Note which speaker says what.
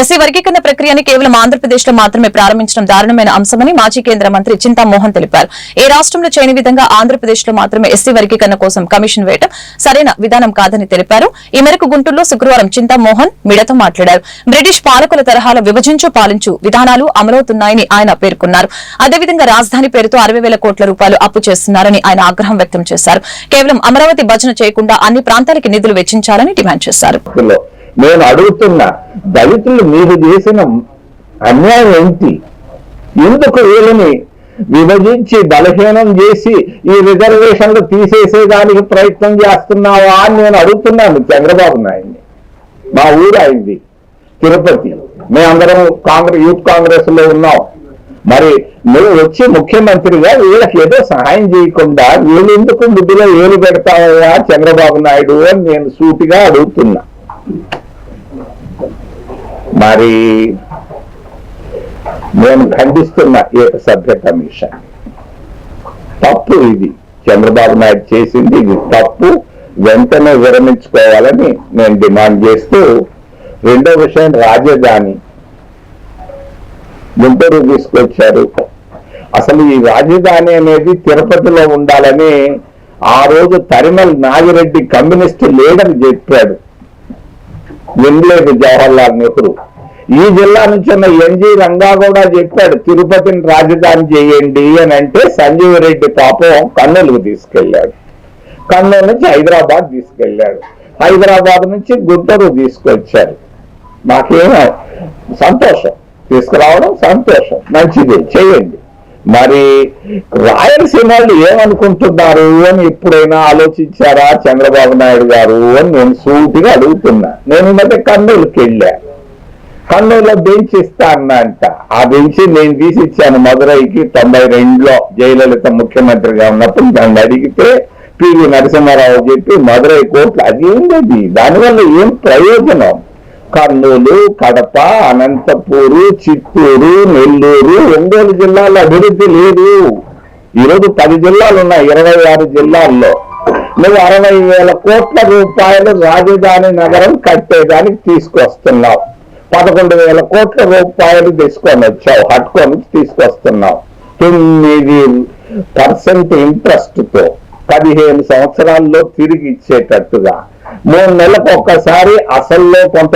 Speaker 1: SC వర్గీకరణ ప్రక్రియని కేవలం ఆంధ్రప్రదేశ్లో మాత్రమే ప్రారంభించడం దారుణమైన అంశమని మాజీ కేంద్ర మంత్రి చింతామోహన్ తెలిపారు. ఏ రాష్ట్రంలో చేయని విధంగా ఆంధ్రప్రదేశ్లో మాత్రమే ఎస్సీ వర్గీకరణ కోసం కమిషన్ వేయడం సరైన విధానం కాదని తెలిపారు. ఈ మేరకు గుంటూరులో శుక్రవారం చింతామోహన్ మీడియాతో మాట్లాడారు. బ్రిటిష్ పాలకుల తరహాలో విభజించు పాలించు విధానాలు అమలవుతున్నాయని ఆయన పేర్కొన్నారు. అదేవిధంగా రాజధాని పేరుతో అరవై వేల కోట్ల రూపాయలు అప్పు చేస్తున్నారని ఆయన ఆగ్రహం వ్యక్తం చేశారు. కేవలం అమరావతి భజన చేయకుండా అన్ని ప్రాంతాలకి నిధులు వెచ్చించాలని డిమాండ్ చేశారు.
Speaker 2: నేను అడుగుతున్నా దళితులు మీరు చేసిన అన్యాయం ఏంటి? ఎందుకు వీళ్ళని విభజించి బలహీనం చేసి ఈ రిజర్వేషన్లు తీసేసేదానికి ప్రయత్నం చేస్తున్నావా అని నేను అడుగుతున్నాను చంద్రబాబు నాయుడిని. మా ఊరు అయింది తిరుపతి. మేమందరం కాంగ్రెస్ యూత్ కాంగ్రెస్లో ఉన్నాం. మరి నువ్వు వచ్చి ముఖ్యమంత్రిగా వీళ్ళకి ఏదో సహాయం చేయకుండా వీళ్ళు ఎందుకు బుద్ధిలో ఏలు పెడతావా చంద్రబాబు నాయుడు అని నేను సూటిగా అడుగుతున్నా. మరి నేను ఖండిస్తున్నా ఏక సభ్య కమిషన్. తప్పు ఇది. చంద్రబాబు నాయుడు చేసింది ఇది తప్పు. వెంటనే విరమించుకోవాలని నేను డిమాండ్ చేస్తూ రెండో విషయం రాజధాని. గుంటూరు తీసుకొచ్చారు. అసలు ఈ రాజధాని అనేది తిరుపతిలో ఉండాలని ఆ రోజు తరిమల్ నాగిరెడ్డి కమ్యూనిస్ట్ లీడర్ చెప్పాడు. వినలేదు జవహర్లాల్ నెహ్రూ. ఈ జిల్లా నుంచి ఉన్న ఎన్జి రంగా చెప్పాడు తిరుపతిని రాజధాని చేయండి అని అంటే సంజీవ్ రెడ్డి పాపం కర్నూలుకు తీసుకెళ్ళాడు కర్నూలు నుంచి హైదరాబాద్ తీసుకెళ్ళాడు హైదరాబాద్ నుంచి గుంటూరు తీసుకొచ్చారు నాకేం సంతోషం. తీసుకురావడం సంతోషం. మంచిది. చేయండి. మరి రాయలసీమ వాళ్ళు ఏమనుకుంటున్నారు అని ఎప్పుడైనా ఆలోచించారా చంద్రబాబు నాయుడు గారు అని నేను సూటిగా అడుగుతున్నా. నేను మధ్య కర్నూలుకి వెళ్ళా. కర్నూలులో బెంచ్ ఇస్తా అన్నా అంట. ఆ బెంచ్ నేను తీసి ఇచ్చాను మదురైకి తొంభై రెండులో జయలలిత ముఖ్యమంత్రిగా ఉన్నప్పుడు నన్ను అడిగితే పివి నరసింహారావు చెప్పి మదురై కోర్టు అది అదేంటది దానివల్ల ఏం ప్రయోజనం? కర్నూలు కడప అనంతపూరు చిత్తూరు నెల్లూరు. ఒంగోలు జిల్లాలో అభివృద్ధి లేదు. ఈరోజు పది జిల్లాలు ఉన్నాయి ఇరవై ఆరు జిల్లాల్లో. నువ్వు అరవై వేల కోట్ల రూపాయలు రాజధాని నగరం కట్టేదానికి తీసుకొస్తున్నావు. పదకొండు వేల కోట్ల రూపాయలు తీసుకొని వచ్చావు హట్కో నుంచి తీసుకొస్తున్నావు. తొమ్మిది పర్సెంట్ ఇంట్రెస్ట్తో పదిహేను సంవత్సరాల్లో తిరిగి ఇచ్చేటట్టుగా. మూడు నెలలకు ఒక్కసారి అసల్లో కొంత